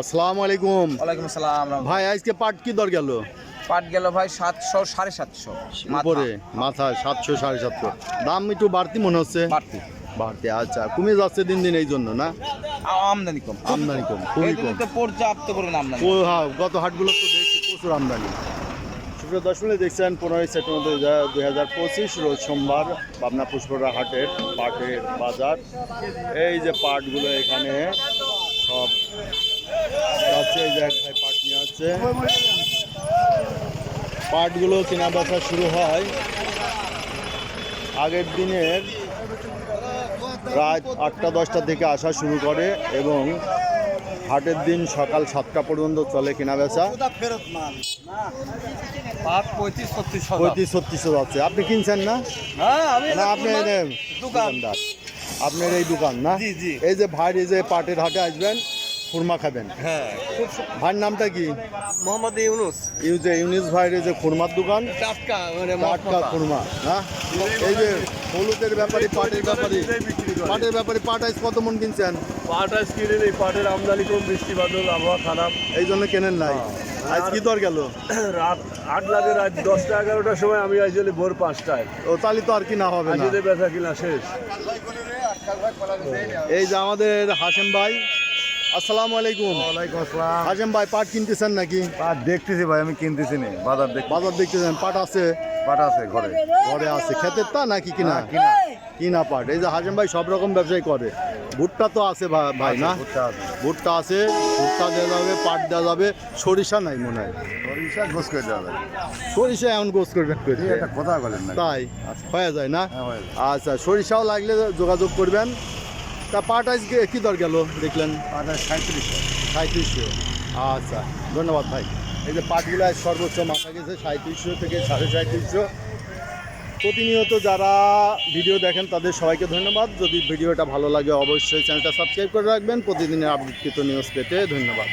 আসসালামু আলাইকুম। ওয়ালাইকুম আসসালাম ভাই আজকে পাট কি দর গেল? পাট গেল ভাই সাতশো সাড়ে সাতশো। উপরে মাথা সাতশো সাড়ে সাতশো। দাম একটু বাড়তি মনে হচ্ছে? বাড়তি। বাড়তি আচ্ছা। কমে যাচ্ছে দিন দিন এই জন্য না? আমদানি কম। আমদানি কম খুবই কম। পর্যাপ্ত পরিমাণ আমদানি। ও হ্যাঁ গত হাটগুলো তো দেখছি প্রচুর আমদানি। সুপ্রিয় দর্শক দেখছেন পনেরোই সেপ্টেম্বর দুই হাজার পঁচিশ রোজ সোমবার পাবনা পুষ্পরা হাটের পাটের বাজার। এই যে পাটগুলো এখানে সব যাচ্ছে এই যে এক ভাই পাট নিয়ে আসছে পাটগুলো কেনা বেচা শুরু হয় আগের দিনের রাত আটটা দশটা থেকে আসা শুরু করে এবং হাটের দিন সকাল সাতটা পর্যন্ত চলে কেনা বেচা। পঁয়ত্রিশ ছত্রিশ আছে। আপনি কিনছেন না? হ্যাঁ আপনি। দোকানদার। আপনার এই দোকান না। এই যে ভাই এই যে পাটের হাটে আসবেন খুরমা খাবেন? হ্যাঁ। ভাইয়ের নামটা কি? মোহাম্মদ ইউনুস। ইউ যে ইউনিস ভাইয়ের যে খুরমার দোকান? টাটকা মানে টাটকা খুরমা না? এই যে হলুদের ব্যাপারে পাটের ব্যাপারে পাটের ব্যাপারে পাট আজ কত মন কিনছেন? পাট আজ কিনে নেই পাটের আমদানি কম বৃষ্টি বাদল আবহাওয়া খারাপ। এই জন্য কেনেন নাই? আজ কি দর গেল? রাত আট লাগে রাত দশটা এগারোটার সময় আমি আসলে ভোর পাঁচটায়। ও তাহলে তো আর কিনা হবে না। বেচা কিনা শেষ। এই যে আমাদের হাসেম ভাই আসসালামু আলাইকুম। ওয়ালাইকুম আসসালাম। ভাই পাট কিনতেছেন নাকি? পাট দেখতেছি ভাই আমি কিনতেছি নি বাজার দেখ বাজার দেখতেছেন পাট আছে? পাট আছে ঘরে। ঘরে আছে। ক্ষেতের তা নাকি কিনা? না, কিনা। কিনা পাট। এই যে হাসেম ভাই সব রকম ব্যবসায় করে। ভুট্টা তো আছে ভাই না? ভুট্টা আছে। ভুট্টা দেওয়া যাবে পাট দেওয়া যাবে। সরিষা নাই মনে হয়। সরিষা গোস করে দেওয়া যাবে। সরিষা এমন গোস করে কথা বলেন তাই? হয়ে যায় না? হ্যাঁ, আচ্ছা সরিষাও লাগলে যোগাযোগ করবেন। তা পাট আজকে কী দর গেল দেখলেন? পাট সাঁত্রিশশো সাঁত্রিশশো আচ্ছা ধন্যবাদ ভাই। এই যে পাটগুলো আজ সর্বোচ্চ মাথা গেছে সাঁত্রিশশো থেকে সাড়ে সাঁত্রিশশো প্রতিনিয়ত যারা ভিডিও দেখেন তাদের সবাইকে ধন্যবাদ। যদি ভিডিওটা ভালো লাগে অবশ্যই চ্যানেলটা সাবস্ক্রাইব করে রাখবেন। প্রতিদিনের আপডেটকৃত নিউজ পেতে ধন্যবাদ।